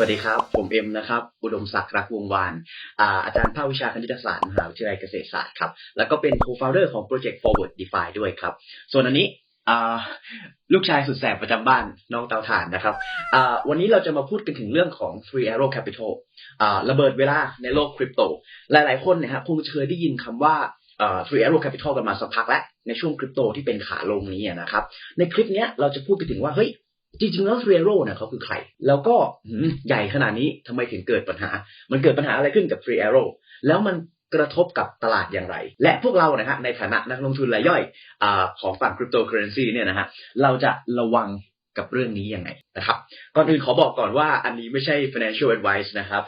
วัสดีครับ ผมเอ็มนะครับ อุดมศักดิ์รักวงวานอาอาจารย์ภาควิชาคณิตศาสตร์มหาวิทยาลัยเกษตรศาสตร์ครับ แล้วก็เป็น co-founder ของ Project Forward DeFi ด้วยครับ ส่วนอันนี้ลูกชายสุดแสบประจำบ้านน้องเตาถ่านนะครับ วันนี้เราจะมาพูดกันถึงเรื่องของ Three Arrow Capital ระเบิดเวลาในโลกคริปโต หลาย ๆ คนนี่ยฮะคงเคยได้ยินคำว่าอ่า Three Arrow Capital กันมาสักพักแล้ว ในช่วงคริปโตที่เป็นขาลงนี้นะครับ ในคลิปนี้เราจะพูดกันถึงว่า เฮ้ย จริงๆแล้ว t r e r o เนี่ยเขาคือใคร แล้วก็ใหญ่ขนาดนี้ทำไมถึงเกิดปัญหา มันเกิดปัญหาอะไรขึ้นกับ t r e r o แล้วมันกระทบกับตลาดอย่างไร และพวกเรานะฮะในฐานะนักลงทุนรายย่อยอของฝั่ง cryptocurrency เนี่ยนะฮะเราจะระวังกับเรื่องนี้ยังไงนะครับ ก่อนอื่นขอบอกก่อนว่าอันนี้ไม่ใช่ financial advice นะครับ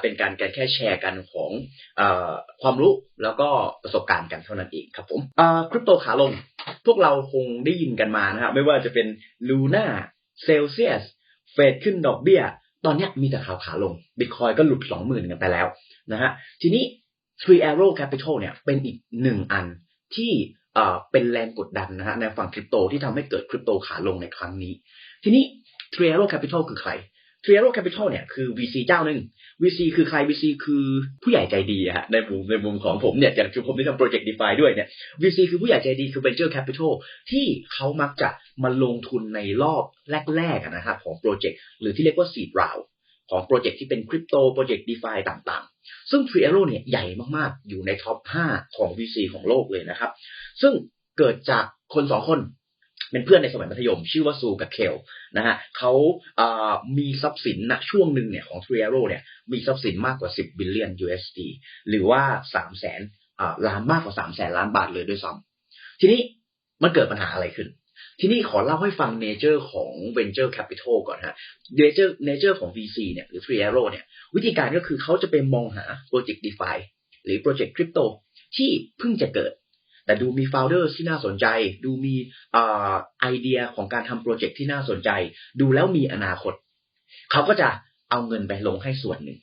เป็นการการแค่แชร์กันของอความรู้แล้วก็ประสบการณ์กันเท่านั้นเองครับผมคริปโตขาลง พวกเราคงได้ยินกันมานะครับไม่ว่าจะเป็น Luna เซลเซียส เฟดขึ้นดอกเบี้ย ตอนนี้มีแต่ข่าวขาลงบิตคอยก็หลุดสองหมื่นกันไปแล้วนะฮะ ทีนี้ Three Arrow Capital เนี่ยเป็นอีกหนึ่งอันที่เอ่อเป็นแรงกดดันนะฮะในฝั่งคริปโตที่ทำให้เกิดคริปโตขาลงในครั้งนี้ ทีนี้ Three Arrow Capital คือใคร Three Arrow Capital เนี่ยคือ VC เจ้าหนึ่ง VC คือใคร VC คือผู้ใหญ่ใจดีอะฮะในมุมในมุมของผมเนี่ยอย่างคือผมที่ทำโปรเจกต์ DeFi ด้วยเนี่ย VC คือผู้ใหญ่ใจดีคือ Venture Capital ที่เขามักจะมาลงทุนในรอบแรกๆนะครับของโปรเจกต์หรือที่เรียกว่า Seed Round ของโปรเจกต์ที่เป็นคริปโตโปรเจกต์ DeFi ต่างๆ ซึ่ง Three Arrow เนี่ยใหญ่มากๆ อยู่ในท็อป 5 ของ VC ของโลกเลยนะครับ ซึ่งเกิดจากคนสองคน เป็นเพื่อนในสมัยมัธยม ชื่อว่าซูกับเคลนะฮะเขาอ่ามีทรัพย์สินณช่วงหนึ่งเนี่ยของ Three Arrow เนี่ยมีทรัพย์สินมากกว่า 10 บิลเลียน USD หรือว่า3แสนล้านมากกว่า3แสนล้านบาทเลยด้วยซ้ำทีนี้มันเกิดปัญหาอะไรขึ้น ทีนี้ขอเล่าให้ฟังเนเจอร์ของ Venture Capital ก่อนฮะเนเจอร์เนเจอร์ของ VC เนี่ยหรือ Three Arrow เนี่ยวิธีการก็คือเขาจะไปมองหาโปรเจกต์ DeFi หรือโปรเจกต์คริปโตที่เพิ่งจะเกิด แต่ดูมีโฟลเดอร์ที่น่าสนใจ ดูมีไอเดียของการทำโปรเจกต์ที่น่าสนใจ ดูแล้วมีอนาคต เขาก็จะเอาเงินไปลงให้ส่วนหนึ่ง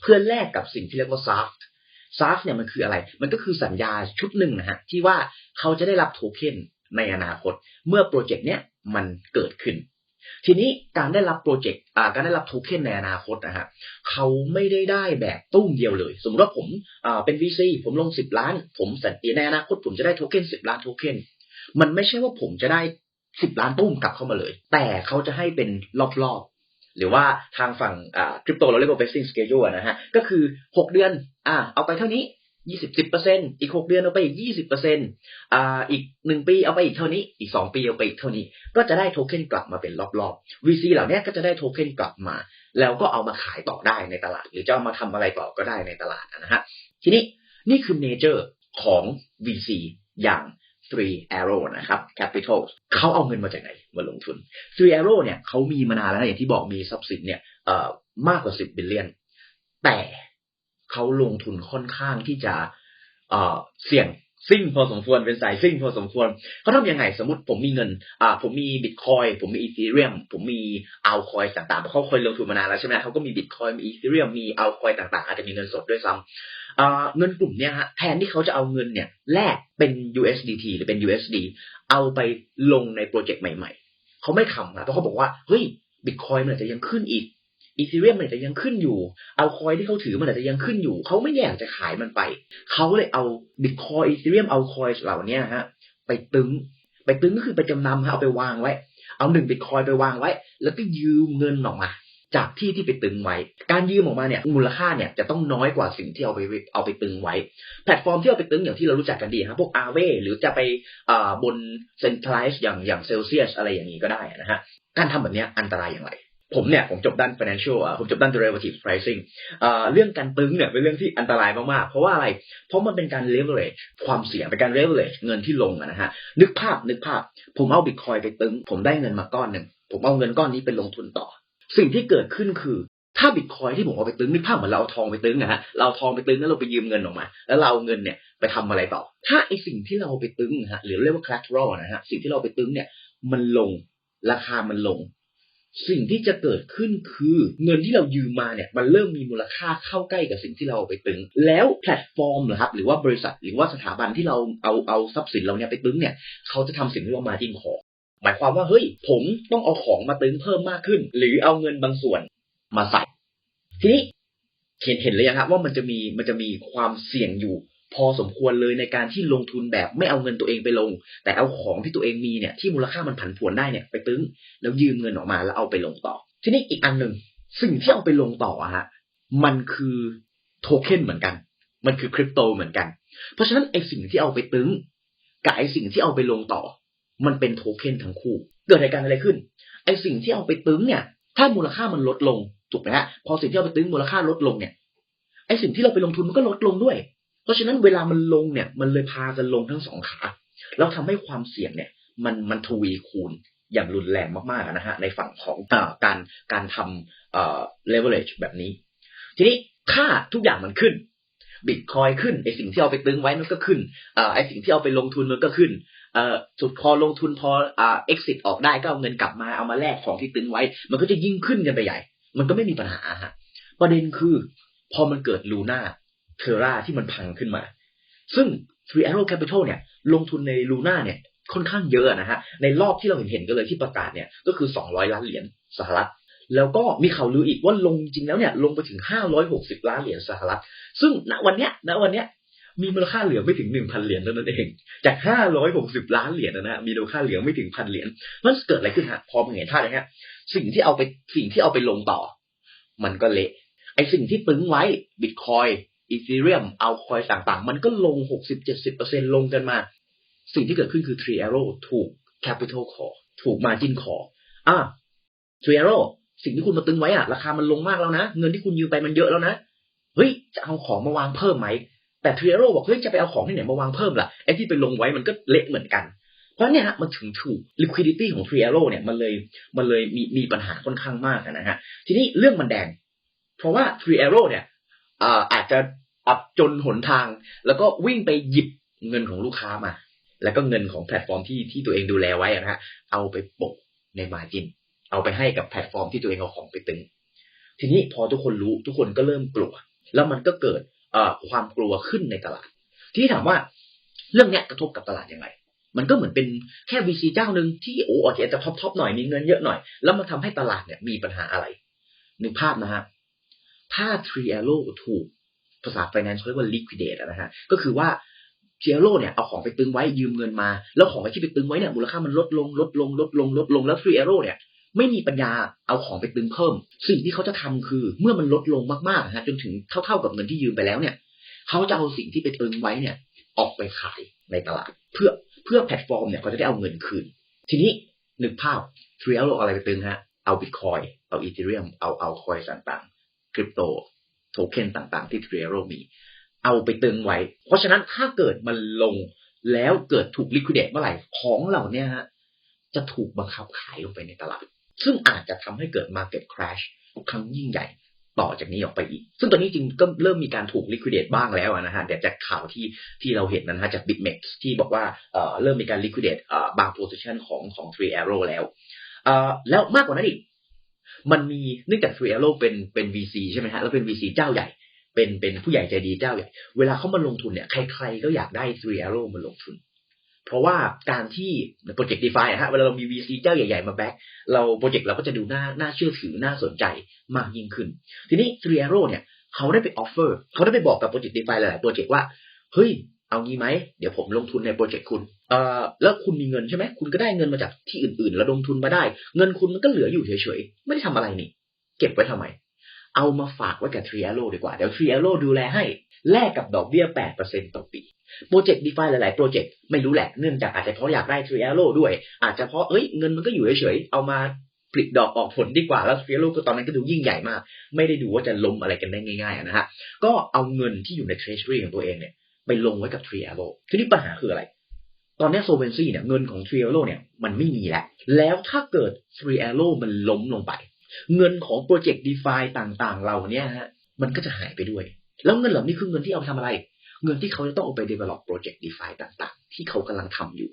เพื่อแลกกับสิ่งที่เรียกว่า SAFT SAFT เนี่ยมันคืออะไร มันก็คือสัญญาชุดหนึ่งนะฮะที่ว่าเขาจะได้รับโทเค็นในอนาคต เมื่อโปรเจกต์เนี้ยมันเกิดขึ้น ทีนี้การได้รับโปรเจกต์การได้รับโทเค็นในอนาคตนะฮะเขาไม่ได้ได้แบบตุ้มเดียวเลย สมมติว่าผมเป็น VC ผมลง10ล้าน ผมสัญญาในอนาคตผมจะได้โทเค็น10ล้านโทเค็นมันไม่ใช่ว่าผมจะได้10ล้านตุ้มกลับเข้ามาเลย แต่เขาจะให้เป็นรอบๆ หรือว่าทางฝั่งคริปโตเราเรียกว่า vesting schedule นะฮะ ก็คือ6เดือน อ่า เอาไปเท่านี้ ยี่สิบสิบเปอร์เซ็นอีกหกเดือนเอาไปอีกยี่สิบเปอร์เซ็นอ่าอีกหนึ่งปีเอาไปอีกเท่านี้ อีกสองปีเอาไปอีกเท่านี้ ก็จะได้โทเค็นกลับมาเป็นรอบๆ VC เหล่านี้ก็จะได้โทเค็นกลับมา แล้วก็เอามาขายต่อได้ในตลาด หรือจะเอามาทำอะไรต่อก็ได้ในตลาดนะฮะทีนี้นี่คือเนเจอร์ของ VC อย่าง Three Arrow นะครับ Capital เขาเอาเงินมาจากไหนมาลงทุน Three Arrow เนี่ยเขามีมานานแล้วอย่างที่บอกมีทรัพย์สินเนี่ยเอ่อมากกว่า 10 บิลเลียน แต่ เขาลงทุนค่อนข้างที่จะเอ่อเสี่ยงซิ่งพอสมควรเป็นสายซิ่งพอสมควรเขาทำยังไงสมมติผมมีเงินอ่าผมมีบิตคอยผมมีอีเธเรียมผมมีอัลคอยต่างๆเขาเคยลงทุนมานานแล้วใช่ไหมเขาก็มีบิตคอยมีอีเธเรียมมีอัลคอยต่างๆ อาจจะมีเงินสดด้วยซ้ำอ่าเงินกลุ่มเนี้ยฮะแทนที่เขาจะเอาเงินเนี่ยแลกเป็น USDT หรือเป็น USD เอาไปลงในโปรเจกต์ใหม่ ๆเขาไม่ทำนะเพราะเขาบอกว่าเฮ้ยบิตคอยมันอาจจะยังขึ้นอีก อีเธเรียมมันอาจจะยังขึ้นอยู่ เอาคอยที่เขาถือมันอาจจะยังขึ้นอยู่ เขาไม่อยากจะขายมันไป เขาเลยเอาบิตคอยอีเธเรียมเอาคอยเหล่านี้ฮะ ไปตึง ไปตึงก็คือไปจำนำฮะเอาไปวางไว้ เอาหนึ่งบิตคอยไปวางไว้ แล้วก็ยืมเงินออกมา จากที่ที่ไปตึงไว้ การยืมออกมาเนี่ยมูลค่าเนี่ยจะต้องน้อยกว่าสิ่งที่เอาไปเอาไปตึงไว้ แพลตฟอร์มที่เอาไปตึงอย่างที่เรารู้จักกันดีครับพวกอาเวหรือจะไปอ่าบนเซ็นทรัลไลซ์อย่างอย่างเซลเซียสอะไรอย่างนี้ก็ได้นะฮะการทำแบบนี้อันตรายอย่างไร ผมเนี่ยผมจบด้าน financial อะผมจบด้าน derivative pricing อ่าเรื่องการตึงเนี่ยเป็นเรื่องที่อันตรายมากๆ เพราะว่าอะไร เพราะมันเป็นการ leverage ความเสี่ยงเป็นการ leverage เงินที่ลงนะฮะ นึกภาพนึกภาพ ผมเอาบิตคอยไปตึง ผมได้เงินมาก้อนหนึ่ง ผมเอาเงินก้อนนี้ไปลงทุนต่อ สิ่งที่เกิดขึ้นคือ ถ้าบิตคอยที่ผมเอาไปตึงนึกภาพเหมือนเราเอาทองไปตึงนะฮะ เราเอาทองไปตึงแล้วเราไปยืมเงินออกมา แล้วเราเอาเงินเนี่ยไปทำอะไรต่อ ถ้าไอสิ่งที่เราไปตึงนะฮะหรือเรียกว่า collateral นะฮะ สิ่งที่เราไปตึงเนี่ยมันลงราคามันลง สิ่งที่จะเกิดขึ้นคือ เงินที่เรายืมมาเนี่ยมันเริ่มมีมูลค่าเข้าใกล้กับสิ่งที่เราเอาไปตึง แล้วแพลตฟอร์มนะครับหรือว่าบริษัทหรือว่าสถาบันที่เราเอาเอาทรัพย์สินเราเนี่ยไปตึงเนี่ยเขาจะทำสิ่งที่เรียกว่า margin call หมายความว่าเฮ้ยผมต้องเอาของมาตึงเพิ่มมากขึ้น หรือเอาเงินบางส่วนมาใส่ทีนี้เห็นเห็นเลยยังครับว่ามันจะมีมันจะมีความเสี่ยงอยู่ พอสมควรเลยในการที่ลงทุนแบบไม่เอาเงินตัวเองไปลง แต่เอาของที่ตัวเองมีเนี่ยที่มูลค่ามันผันผวนได้เนี่ยไปตึงแล้วยืมเงินออกมาแล้วเอาไปลงต่อ ทีนี้อีกอันหนึ่งสิ่งที่เอาไปลงต่ออะฮะมันคือโทเค็นเหมือนกัน มันคือคริปโตเหมือนกัน เพราะฉะนั้นไอสิ่งที่เอาไปตึงกับไอสิ่งที่เอาไปลงต่อ มันเป็นโทเค็นทั้งคู่ เกิดเหตุการณ์อะไรขึ้น ไอสิ่งที่เอาไปตึงเนี่ย ถ้ามูลค่ามันลดลงถูกไหมฮะพอสิ่งที่เอาไปตึงมูลค่าลดลงเนี่ยไอสิ่งที่เราไปลงทุนมันก็ลดลงด้วย ราะฉะนั้นเวลามันลงเนี่ย มันเลยพากันลงทั้งสองขา แล้วทำให้ความเสี่ยงเนี่ย มันมันทวีคูณอย่างรุนแรงมากๆนะฮะในฝั่งของอการการทำเอ่อ leverage แบบนี้ ทีนี้ค่าทุกอย่างมันขึ้นบิตคอยขึ้นไอสิ่งที่เอาไปตึงไว้มันก็ขึ้นอไอสิ่งที่เอาไปลงทุนมันก็ขึ้นสุดพอลงทุนพออ่า exit ออกได้ก็เอาเงินกลับมาเอามาแลกของที่ตึงไว้ มันก็จะยิ่งขึ้นกันไปใหญ่ มันก็ไม่มีปัญหาฮะประเด็นคือ พอมันเกิดลูน่า เทอร่าที่มันพังขึ้นมา ซึ่ง Three Arrow Capital เนี่ยลงทุนในลูน่าเนี่ยค่อนข้างเยอะนะฮะ ในรอบที่เราเห็นเห็นกันเลยที่ประกาศเนี่ยก็คือ 200 ล้านเหรียญสหรัฐ แล้วก็มีข่าวลืออีกว่าลงจริงแล้วเนี่ยลงไปถึง 560 ล้านเหรียญสหรัฐ ซึ่งณวันเนี้ยณวันเนี้ยมีมูลค่าเหลือไม่ถึง1,000เหรียญเท่านั้นเอง จาก560ล้านเหรียญนะฮะ มีมูลค่าเหลือไม่ถึงพันเหรียญ มันเกิดอะไรขึ้นฮะ พอมันเห็นท่าเลยฮะ สิ่งที่เอาไปสิ่งที่เอาไปลงต่อ มันก็เละ ไอสิ่งที่ตึงไว้บิตคอย อีเธเรียมเอาคอยต่างๆ มันก็ลง 60-70%ลงกันมา สิ่งที่เกิดขึ้นคือ Tree Arrow ถูก Capital Call ถูก Margin Call อะ Tree Arrow สิ่งที่คุณมาตึงไว้อะราคามันลงมากแล้วนะ เงินที่คุณยืมไปมันเยอะแล้วนะ เฮ้ย จะเอาของมาวางเพิ่มไหม แต่ Tree Arrow บอกเฮ้ยจะไปเอาของที่ไหนมาวางเพิ่มล่ะไอ้ที่ไปลงไว้มันก็เละเหมือนกัน เพราะเนี่ยฮะมันถึงถูก liquidity ของ Tree Arrow เนี่ยมันเลยมันเลยมีมีปัญหาค่อนข้างมากนะฮะทีนี้เรื่องมันแดง เพราะว่า Tree Arrow เนี่ยอาจจะ อับจนหนทาง แล้วก็วิ่งไปหยิบเงินของลูกค้ามา แล้วก็เงินของแพลตฟอร์มที่ที่ตัวเองดูแลไว้นะฮะเอาไปปะในมาจิน เอาไปให้กับแพลตฟอร์มที่ตัวเองเอาของไปตึง ทีนี้พอทุกคนรู้ทุกคนก็เริ่มกลัว แล้วมันก็เกิดความกลัวขึ้นในตลาด ที่ถามว่าเรื่องนี้กระทบกับตลาดยังไง มันก็เหมือนเป็นแค่ VC เจ้าหนึ่งที่โอ้อาจจะท็อปทอปหน่อยมีเงินเยอะหน่อย แล้วมันทาให้ตลาดเนี่ยมีปัญหาอะไรนึกภาพนะฮะถ้า Tree Arrow ถูก ภาษา finance เรียกว่า liquidate นะฮะก็คือว่าเทียโร่เนี่ยเอาของไปตึงไว้ยืมเงินมา แล้วของที่ไปตึงไว้เนี่ยมูลค่ามันลดลงลดลงลดลงลดลงแล้วทรีเอโร่เนี่ยไม่มีปัญญาเอาของไปตึงเพิ่ม สิ่งที่เขาจะทำคือเมื่อมันลดลงมากๆนะฮะจนถึงเท่าๆกับเงินที่ยืมไปแล้วเนี่ย เขาจะเอาสิ่งที่ไปตึงไว้เนี่ย ออกไปขายในตลาด เพื่อเพื่อแพลตฟอร์มเนี่ยเขาจะได้เอาเงินคืน ทีนี้หนึกภาพทรีเอโร่อะไรไปตึงฮะเอาบิตคอยเอาอีเทเรียมเอาเอาคอยต่างๆคริปโต โทเค็นต่างๆ ที่ทรีเอโรมี เอาไปตึงไว้ เพราะฉะนั้นถ้าเกิดมันลงแล้วเกิดถูกลิควิดเดตเมื่อไหร่ของเหล่านี้ฮะจะถูกบังคับขายลงไปในตลาด ซึ่งอาจจะทำให้เกิด Market Crash ครั้งยิ่งใหญ่ต่อจากนี้ออกไปอีก ซึ่งตอนนี้จริงก็เริ่มมีการถูกลิควิดเดตบ้างแล้วนะฮะแต่จากข่าวที่ที่เราเห็นนะฮะจาก BitMEX ที่บอกว่าเอ่อเริ่มมีการลิควิดเดตบาง position ของของ Three Arrow แล้วเอ่อแล้วมากกว่านั้นอีก มันมีเนื่องจาก Three Arrow เป็นเป็น VC ใช่ไหมฮะแล้วเป็น VC เจ้าใหญ่ เป็นเป็นผู้ใหญ่ใจดีเจ้าใหญ่ เวลาเขามาลงทุนเนี่ยใครๆก็อยากได้ Three Arrow มาลงทุน เพราะว่าการที่โปรเจกต์ DeFi ฮะเวลาเรามี VC เจ้าใหญ่ๆมาแบ็กเราโปรเจกต์เราก็จะดูน่าน่าเชื่อถือน่าสนใจมากยิ่งขึ้น ทีนี้ Three Arrow เนี่ยเขาได้ไปออฟเฟอร์เขาได้ไปบอกกับโปรเจกต์ DeFi หลายๆโปรเจกต์ว่าเฮ้ย เอางี้ไหมเดี๋ยวผมลงทุนในโปรเจกต์คุณเอ่อแล้วคุณมีเงินใช่ไหมคุณก็ได้เงินมาจากที่อื่นๆระดมทุนมาได้ เงินคุณมันก็เหลืออยู่เฉยๆไม่ได้ทำอะไรนี่ เก็บไว้ทำไม เอามาฝากไว้กับ Three Arrow ดีกว่าเดี๋ยว Three Arrow ดูแลให้แลกกับดอกเบี้ย 8%ต่อปีโปรเจกต์ DeFi หลายๆ โปรเจกต์ไม่รู้แหละเนื่องจากอาจจะเพราะอยากได้ Three Arrow ด้วย อาจจะเพราะเอ้ยเงินมันก็อยู่เฉยๆเอามาผลิตดอกออกผลดีกว่าแล้ว Three Arrow ก็ตอนนั้นก็ดูยิ่งใหญ่มาก ไม่ได้ดูว่าจะล้มอะไรกันได้ง่ายๆนะฮะก็เอาเงินที่อยู่ใน Treasury ของตัวเองเนี่ย ไปลงไว้กับ Three Arrow ทีนี้ปัญหาคืออะไร ตอนนี้ solvency เนี่ยเงินของ Three Arrow เนี่ยมันไม่มีแล้ว แล้วถ้าเกิด Three Arrow มันล้มลงไป เงินของโปรเจกต์ DeFi ต่างๆเหล่านี้ฮะมันก็จะหายไปด้วย แล้วเงินเหล่านี้คือเงินที่เอาไปทำอะไร เงินที่เขาจะต้องเอาไป develop โปรเจกต์ DeFi ต่างๆ ที่เขากำลังทำอยู่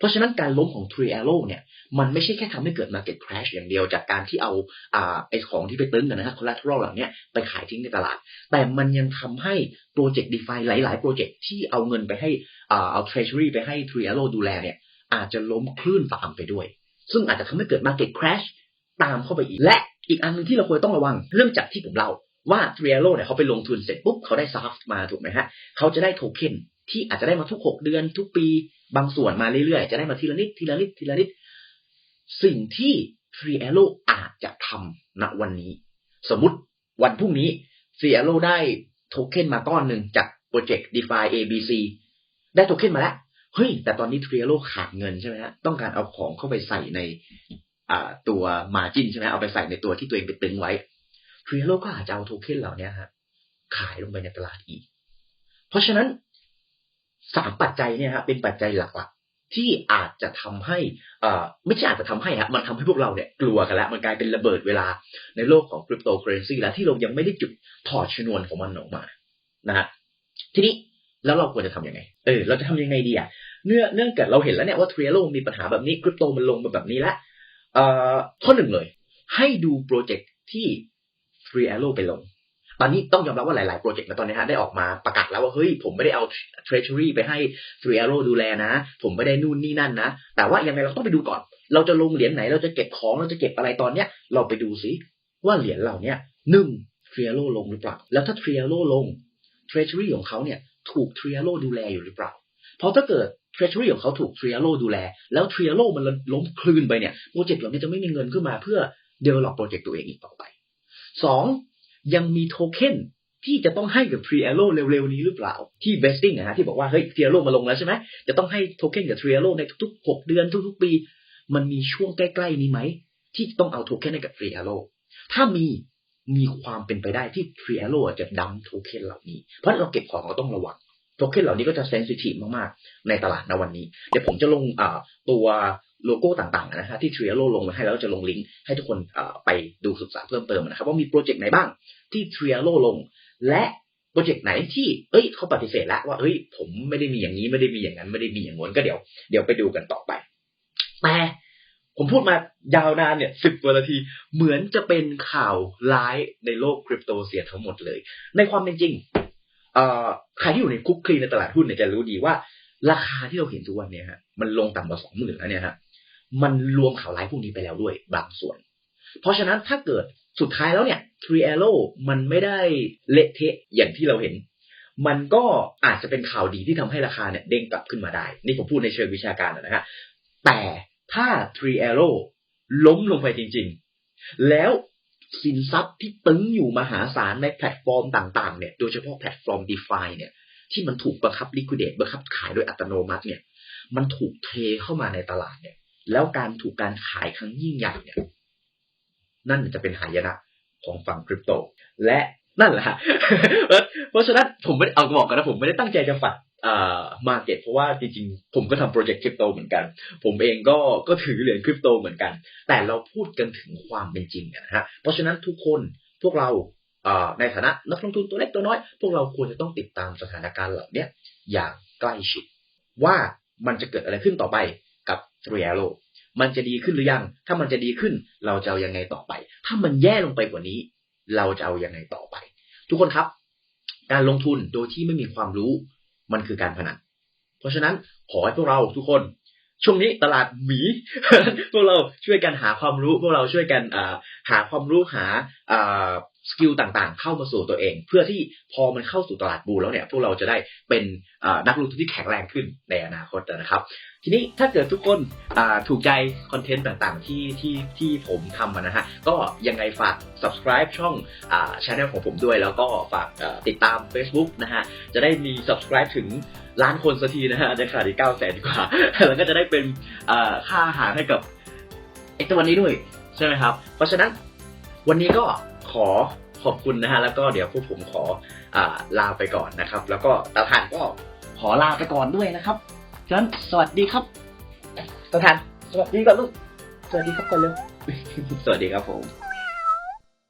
เพราะฉะนั้นการล้มของ Three Arrow เนี่ยมันไม่ใช่แค่ทำให้เกิด market crash อย่างเดียวจากการที่เอาอ่าไอของที่ไปตึ้งกันนะครับ collateral เหล่านี้ไปขายทิ้งในตลาด แต่มันยังทำให้โปรเจกต์ DeFi หลาย ๆ โปรเจกต์ที่เอาเงินไปให้อ่าเอา treasury ไปให้ Three Arrow ดูแลเนี่ยอาจจะล้มคลื่นตามไปด้วย ซึ่งอาจจะทำให้เกิด market crash ตามเข้าไปอีก และอีกอันหนึงที่เราควรต้องระวังเรื่องจากที่ผมเล่าว่าทรีโ o เนี่ยเขาไปลงทุนเสร็จปุ๊บเขาได้ซ a ฟมาถูกไหมฮะเขาจะได้โทเค็น ที่อาจจะได้มาทุกหกเดือนทุกปี บางส่วนมาเรื่อยๆ จะได้มาทีละนิดทีละนิดทีละนิด สิ่งที่ t r i e l o อาจจะทำณวันนี้ สมมติวันพรุ่งนี้ t r i e l o ได้โทเค็นมาก้อนหนึ่งจากโปรเจกต์ DeFi ABC ได้โทเค็นมาแล้ว เฮ้ย แต่ตอนนี้ t r i e l o ขาดเงินใช่ไหมฮะต้องการเอาของเข้าไปใส่ในตัว margin ใช่ไหมเอาไปใส่ในตัวที่ตัวเองไปตึงไว้ t r i e l o ก็อาจจะเอาโทเค็นเหล่านี้ฮะขายลงไปในตลาดอีก เพราะฉะนั้น สามปัจจัยเนี่ยฮะเป็นปัจจัยหลักๆที่อาจจะทำให้อ่อไม่ใช่อาจจะทำให้ฮะมันทำให้พวกเราเนี่ยกลัวกันแล้วมันกลายเป็นระเบิดเวลาในโลกของคริปโตเคอเรนซีแล้วที่เรายังไม่ได้จุดถอดชนวนของมันออกมานะฮะทีนี้แล้วเราควรจะทำยังไง เออ เราจะทำยังไงดีอะ เนื่องเนื่องจากเราเห็นแล้วเนี่ยว่าเทรลโลมีปัญหาแบบนี้ คริปโตมันลงมาแบบนี้แล้วเอ่อข้อหนึ่งเลย ให้ดูโปรเจกต์ที่ t r e e l o ไปลง ตอนนี้ต้องยอมรับว่าหลาย ๆ โปรเจกต์นะตอนนี้ฮะได้ออกมาประกาศแล้วว่าเฮ้ยผมไม่ได้เอา Treasury ไปให้ t r e e l o ดูแลนะ ผมไม่ได้นู่นนี่นั่นนะ แต่ว่ายังไงเราต้องไปดูก่อน เราจะลงเหรียญไหนเราจะเก็บของเราจะเก็บอะไรตอนเนี้ย เราไปดูซิว่าเหรียญเหล่าเนี้ยหนึ่ง t r e e l o ลงหรือเปล่า แล้วถ้า t r e e l o ลง Treasury ของเขาเนี่ยถูก t r e e l o ดูแลอยู่หรือเปล่า เพราะถ้าเกิด Treasury ของเขาถูก t r e e l o ดูแล แล้ว t r e e l o มันล้มคลืนไปเนี่ยโปรเจกต์เหล่านี้จะไม่มีเงินขึ้นมาเพื่อ develop โปรเจกต์ตัวเองอีกต่อไปสอง ยังมีโทเค็นที่จะต้องให้กับ t r e e l o เร็วๆนี้หรือเปล่า ที่ vesting นะฮะที่บอกว่าเฮ้ย t r e e l o มาลงแล้วใช่ไหมจะต้องให้โทเค็นกับ t r e e l o ในทุกๆ 6 เดือนทุกๆ ปี มันมีช่วงใกล้ๆนี้ไหม ที่ต้องเอาโทเค็นให้กับ t r e e l o ถ้ามีมีความเป็นไปได้ที่ t r e e l o จะดัมโทเค็นเหล่านี้ เพราะเราเก็บของเราต้องระวังโทเค็นเหล่านี้ก็จะเซนซิทีฟมากๆ ในตลาดในวันนี้ เดี๋ยวผมจะลงอ่าตัว โลโก้ต่างๆนะฮะที่ t r e e l o ลงมาให้แล้วจะลงลิงก์ให้ทุกคนไปดูศึกษาเพิ่มเติมนะครับว่ามีโปรเจกต์ไหนบ้างที่ t r e e l o ลง และโปรเจกต์ไหนที่เอ้ยเขาปฏิเสธแล้วว่าเอ้ยผมไม่ได้มีอย่างนี้ไม่ได้มีอย่างนั้นไม่ได้มีอย่างง้นก็เดี๋ยวเดี๋ยวไปดูกันต่อไป แต่ผมพูดมายาวนานเนี่ยสิบกว่านาทีเหมือนจะเป็นข่าวร้ายในโลกคริปโตเสียทั้งหมดเลย ในความเป็นจริงใครที่อยู่ในคุกคลีในตลาดหุ้นเนี่ยจะรู้ดีว่า ราคาที่เราเห็นทุกวันเนี่ยฮะมันลงต่ำกว่าสองหมื่นแล้วเนี่ยฮะ มันรวมข่าวร้ายพวกนี้ไปแล้วด้วยบางส่วน เพราะฉะนั้นถ้าเกิดสุดท้ายแล้วเนี่ย t r e e l o มันไม่ได้เละเทะอย่างที่เราเห็น มันก็อาจจะเป็นข่าวดีที่ทำให้ราคาเนี่ยเด้งกลับขึ้นมาได้ นี่ผมพูดในเชิงวิชาการนะฮะแต่ถ้า t r e e l o ล้มลงไปจริง ๆ แล้วสินทรัพย์ที่ตึงอยู่มหาศาลในแพลตฟอร์มต่างๆเนี่ยโดยเฉพาะแพลตฟอร์ม DeFi เนี่ยที่มันถูกบังคับ liquidate บังคับขายโดยอัตโนมัติเนี่ยมันถูกเทเข้ามาในตลาดเนี่ย แล้วการถูกการขายครั้งยิ่งใหญ่เนี่ย นั่นจะเป็นหายนะของฝั่งคริปโต และนั่นแหละเพราะฉะนั้นผมไม่เอาบอกกันนะผมไม่ได้ตั้งใจจะฝัดอ่ามาเก็ตเพราะว่าจริงๆ ผมก็ทำโปรเจกต์คริปโตเหมือนกัน ผมเองก็ก็ถือเหรียญคริปโตเหมือนกัน แต่เราพูดกันถึงความเป็นจริงนะฮะเพราะฉะนั้นทุกคนพวกเราอ่าในฐานะนักลงทุนตัวเล็กตัวน้อย พวกเราควรจะต้องติดตามสถานการณ์เหล่านี้อย่างใกล้ชิด ว่ามันจะเกิดอะไรขึ้นต่อไป กับ r e a l o มันจะดีขึ้นหรือยัง ถ้ามันจะดีขึ้น เราจะเอายังไงต่อไป ถ้ามันแย่ลงไปกว่านี้ เราจะเอายังไงต่อไป ทุกคนครับ การลงทุนโดยที่ไม่มีความรู้มันคือการพนัน เพราะฉะนั้นขอให้พวกเราทุกคนช่วงนี้ตลาดหมี พวกเราช่วยกันหาความรู้ พวกเราช่วยกันหาความรู้หาา สกิลต่างๆ เข้ามาสู่ตัวเอง เพื่อที่พอมันเข้าสู่ตลาดบูแล้วเนี่ย พวกเราจะได้เป็นนักลงทุนที่แข็งแรงขึ้นในอนาคตนะครับ ทีนี้ถ้าเกิดทุกคนถูกใจคอนเทนต์ต่างๆ ที่ที่ที่ผมทำนะฮะ ก็ยังไงฝาก subscribe ช่องอ่าช anel ของผมด้วย แล้วก็ฝากติดตาม Facebook นะฮะ จะได้มี subscribe ถึงล้านคนสักทีนะฮะอาจะขาดอีกเก้าแสนกว่า แล้วก็จะได้เป็นค่าอาหารให้กับไอตัวนี้ด้วยใช่ไหมครับ เพราะฉะนั้นวันนี้ก็ ขอขอบคุณนะฮะแล้วก็เดี๋ยวพวกผมขออ่าลาไปก่อนนะครับ แล้วก็ตาทานก็ขอลาไปก่อนด้วยนะครับฉะนั้นสวัสดีครับตาทานสวัสดีก่อนลูกสวัสดีครับก่อนเร็วสวัสดีครับผม